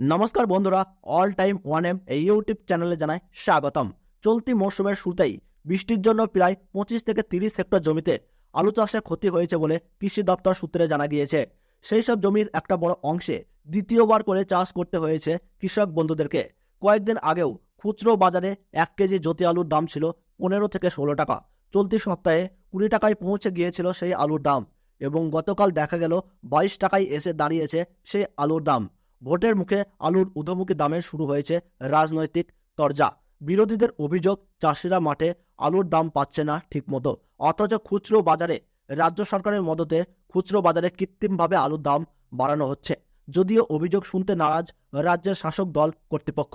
নমস্কার বন্ধুরা all time one M এই ইউটিউব চ্যানেলে জানায় স্বাগতম। চলতি মরশুমের শুরুতেই বৃষ্টির জন্য প্রায় পঁচিশ থেকে তিরিশ হেক্টর জমিতে আলু চাষে ক্ষতি হয়েছে বলে কৃষি দপ্তর সূত্রে জানা গিয়েছে। সেই সব জমির একটা বড় অংশে দ্বিতীয়বার করে চাষ করতে হয়েছে কৃষক বন্ধুদেরকে। কয়েকদিন আগেও খুচরো বাজারে এক কেজি জ্যোতি আলুর দাম ছিল পনেরো থেকে ষোলো টাকা। চলতি সপ্তাহে কুড়ি টাকায় পৌঁছে গিয়েছিল সেই আলুর দাম এবং গতকাল দেখা গেল বাইশ টাকায় এসে দাঁড়িয়েছে সেই আলুর দাম। ভোটের মুখে আলুর ঊর্ধ্বমুখী দামে শুরু হয়েছে রাজনৈতিক তরজা। বিরোধীদের অভিযোগ, চাষিরা মাঠে আলুর দাম পাচ্ছে না ঠিকমতো। অথচ খুচরো বাজারে, রাজ্য সরকারের মদতে খুচরো বাজারে কৃত্রিমভাবে আলুর দাম বাড়ানো হচ্ছে। যদিও অভিযোগ শুনতে নারাজ রাজ্যের শাসক দল কর্তৃপক্ষ।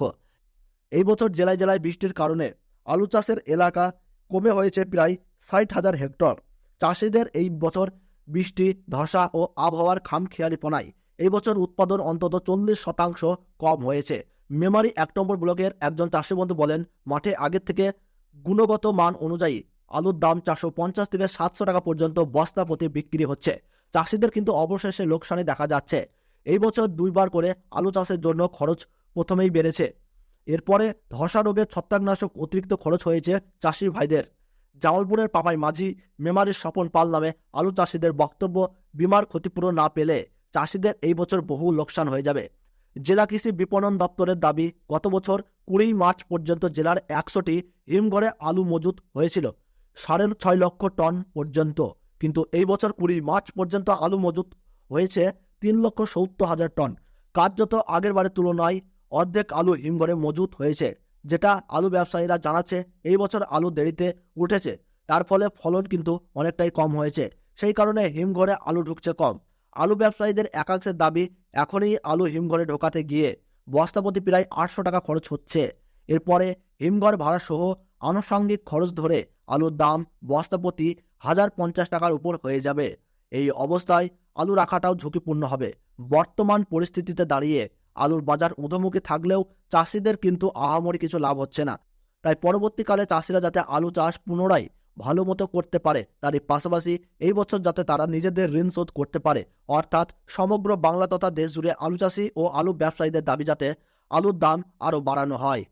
এই বছর জেলায় জেলায় বৃষ্টির কারণে আলু চাষের এলাকা কমে হয়েছে প্রায় ষাট হাজার হেক্টর। চাষিদের এই বছর বৃষ্টি, ধসা ও আবহাওয়ার খামখেয়ালিপনায় এই বছর উৎপাদন অন্তত চল্লিশ শতাংশ কম হয়েছে। মেমারি এক নম্বর ব্লকের একজন চাষি বন্ধু বলেন, মাঠে আগের থেকে গুণগত মান অনুযায়ী আলুর দাম চারশো পঞ্চাশ থেকে সাতশো টাকা পর্যন্ত বস্তা প্রতি বিক্রি হচ্ছে। চাষিদের কিন্তু অবশেষে লোকসানি দেখা যাচ্ছে। এই বছর দুইবার করে আলু চাষের জন্য খরচ প্রথমেই বেড়েছে। এরপরে ধসা রোগের ছত্রাকনাশক অতিরিক্ত খরচ হয়েছে চাষি ভাইদের। জামালপুরের পাপাই মাঝি মেমারির স্বপন পাল নামে আলু চাষিদের বক্তব্য, বিমার ক্ষতিপূরণ না পেলে চাষিদের এই বছর বহু লোকসান হয়ে যাবে। জেলা কৃষি বিপণন দপ্তরের দাবি, গত বছর কুড়ি মার্চ পর্যন্ত জেলার একশোটি হিমঘরে আলু মজুত হয়েছিল, সাড়ে ছয় লক্ষ টন পর্যন্ত। কিন্তু এই বছর কুড়ি মার্চ পর্যন্ত আলু মজুত হয়েছে তিন লক্ষ সত্তর হাজার টন। কার্যত আগের বারের তুলনায় অর্ধেক আলু হিমঘরে মজুত হয়েছে, যেটা আলু ব্যবসায়ীরা জানাচ্ছে এই বছর আলু দেরিতে উঠেছে। তার ফলে ফলন কিন্তু অনেকটাই কম হয়েছে। সেই কারণে হিমঘরে আলু ঢুকছে কম। আলু ব্যবসায়ীদের একাংশের দাবি, এখনই আলু হিমঘরে ঢোকাতে গিয়ে বস্তাপতি প্রায় আটশো টাকা খরচ হচ্ছে। এরপরে হিমঘর ভাড়া সহ আনুষঙ্গিক খরচ ধরে আলুর দাম বস্তাপতি হাজার পঞ্চাশ টাকার উপর হয়ে যাবে। এই অবস্থায় আলু রাখাটাও ঝুঁকিপূর্ণ হবে। বর্তমান পরিস্থিতিতে দাঁড়িয়ে আলুর বাজার ঊর্ধ্বমুখী থাকলেও চাষিদের কিন্তু আহামরি কিছু লাভ হচ্ছে না। তাই পরবর্তীকালে চাষিরা যাতে আলু চাষ পুনরায় ভালো মতো করতে পারে। তারই পাশাপাশি এই বছর যাতে তারা নিজেদের ঋণ শোধ করতে পারে। অর্থাৎ সমগ্র বাংলা তথা দেশ জুড়ে আলু চাষি ও আলু ব্যবসায়ীদের দাবি যাতে আলুর দাম আরও বাড়ানো হয়।